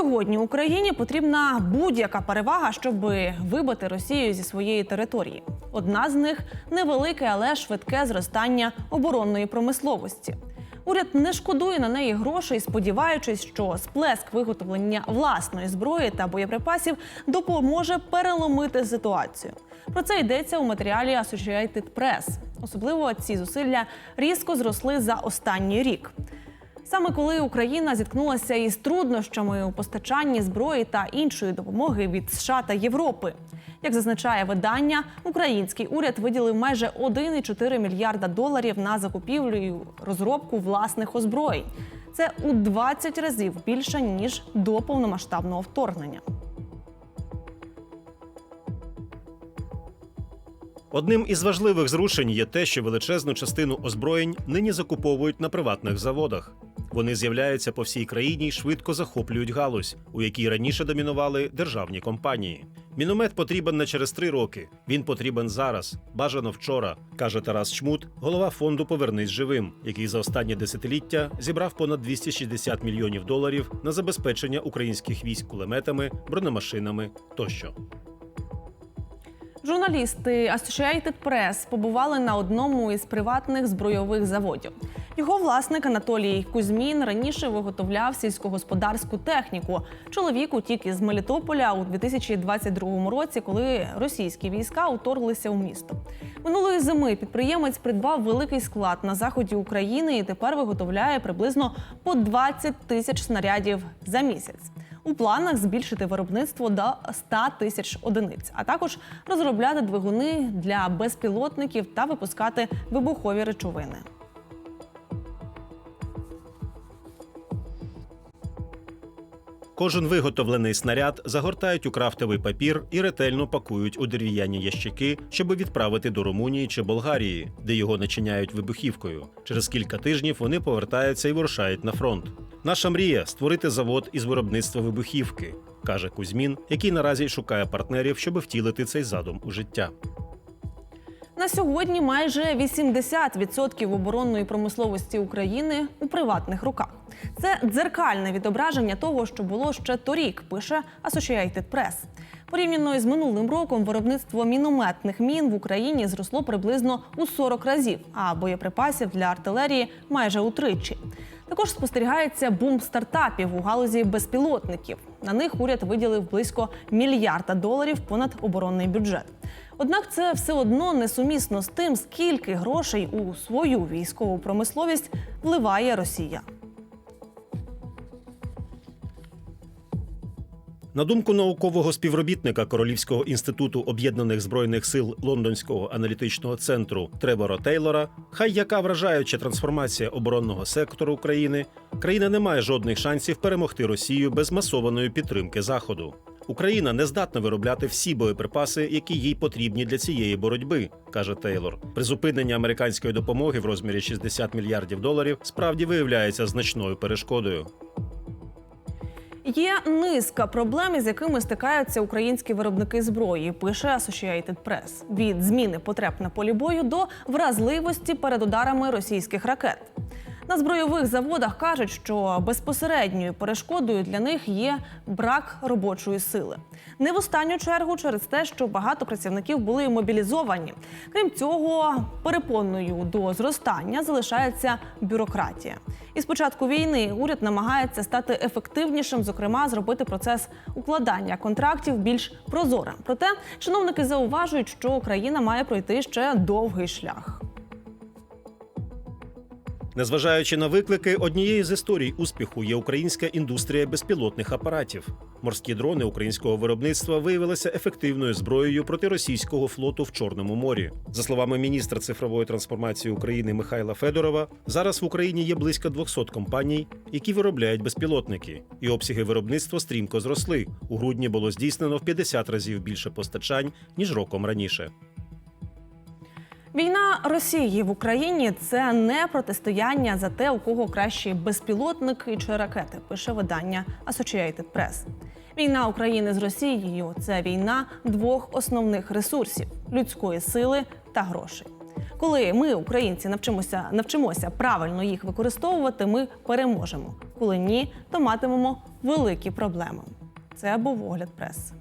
сьогодні Україні потрібна будь-яка перевага, щоб вибити Росію зі своєї території. Одна з них невелике, але швидке зростання оборонної промисловості. Уряд не шкодує на неї грошей, сподіваючись, що сплеск виготовлення власної зброї та боєприпасів допоможе переломити ситуацію. Про це йдеться у матеріалі Associated Press. Особливо ці зусилля різко зросли за останній рік. Саме коли Україна зіткнулася із труднощами у постачанні зброї та іншої допомоги від США та Європи. Як зазначає видання, український уряд виділив майже 1,4 мільярда доларів на закупівлю і розробку власних озброєнь. Це у 20 разів більше ніж до повномасштабного вторгнення. Одним із важливих зрушень є те, що величезну частину озброєнь нині закуповують на приватних заводах. Вони з'являються по всій країні і швидко захоплюють галузь, у якій раніше домінували державні компанії. Міномет потрібен не через три роки. Він потрібен зараз, бажано вчора, каже Тарас Чмут, голова фонду Повернись живим, який за останнє десятиліття зібрав понад 260 мільйонів доларів на забезпечення українських військ кулеметами, бронемашинами тощо. Журналісти Associated Press побували на одному із приватних збройових заводів. Його власник Анатолій Кузьмін раніше виготовляв сільськогосподарську техніку. Чоловік утік із Мелітополя у 2022 році, коли російські війська уторглися у місто. Минулої зими підприємець придбав великий склад на заході України і тепер виготовляє приблизно по 20 тисяч снарядів за місяць. У планах збільшити виробництво до 100 тисяч одиниць, а також розробляти двигуни для безпілотників та випускати вибухові речовини. Кожен виготовлений снаряд загортають у крафтовий папір і ретельно пакують у дерев'яні ящики, щоб відправити до Румунії чи Болгарії, де його начиняють вибухівкою. Через кілька тижнів вони повертаються і вирушають на фронт. Наша мрія створити завод із виробництва вибухівки, каже Кузьмін, який наразі шукає партнерів, щоб втілити цей задум у життя. На сьогодні майже 80% оборонної промисловості України у приватних руках. Це дзеркальне відображення того, що було ще торік, пише Associated Press. Порівняно із минулим роком виробництво мінометних мін в Україні зросло приблизно у 40 разів, а боєприпасів для артилерії майже утричі. Також спостерігається бум стартапів у галузі безпілотників. На них уряд виділив близько мільярда доларів понад оборонний бюджет. Однак це все одно несумісно з тим, скільки грошей у свою військову промисловість вливає Росія. На думку наукового співробітника Королівського інституту об'єднаних збройних сил Лондонського аналітичного центру Тревора Тейлора, хай яка вражаюча трансформація оборонного сектору України, країна не має жодних шансів перемогти Росію без масованої підтримки Заходу. Україна не здатна виробляти всі боєприпаси, які їй потрібні для цієї боротьби, каже Тейлор. Призупинення американської допомоги в розмірі 60 мільярдів доларів справді виявляється значною перешкодою. Є низка проблем, з якими стикаються українські виробники зброї. Пише Associated Press. від зміни потреб на полі бою до вразливості перед ударами російських ракет. На збройових заводах кажуть, що безпосередньою перешкодою для них є брак робочої сили. Не в останню чергу через те, що багато працівників були мобілізовані. Крім цього, перепонною до зростання залишається бюрократія. І з початку війни уряд намагається стати ефективнішим, зокрема, зробити процес укладання контрактів більш прозорим. Проте чиновники зауважують, що Україна має пройти ще довгий шлях. Незважаючи на виклики, однією з історій успіху є українська індустрія безпілотних апаратів. Морські дрони українського виробництва виявилися ефективною зброєю проти російського флоту в Чорному морі. За словами міністра цифрової трансформації України Михайла Федорова, зараз в Україні є близько 200 компаній, які виробляють безпілотники, і обсяги виробництва стрімко зросли. У грудні було здійснено в 50 разів більше постачань ніж роком раніше. Війна Росії в Україні це не протистояння за те, у кого кращі безпілотники чи ракети, пише видання Associated Press. Війна України з Росією це війна двох основних ресурсів людської сили та грошей. Коли ми, українці, навчимося навчимося правильно їх використовувати, ми переможемо. Коли ні, то матимемо великі проблеми. Це був огляд преси.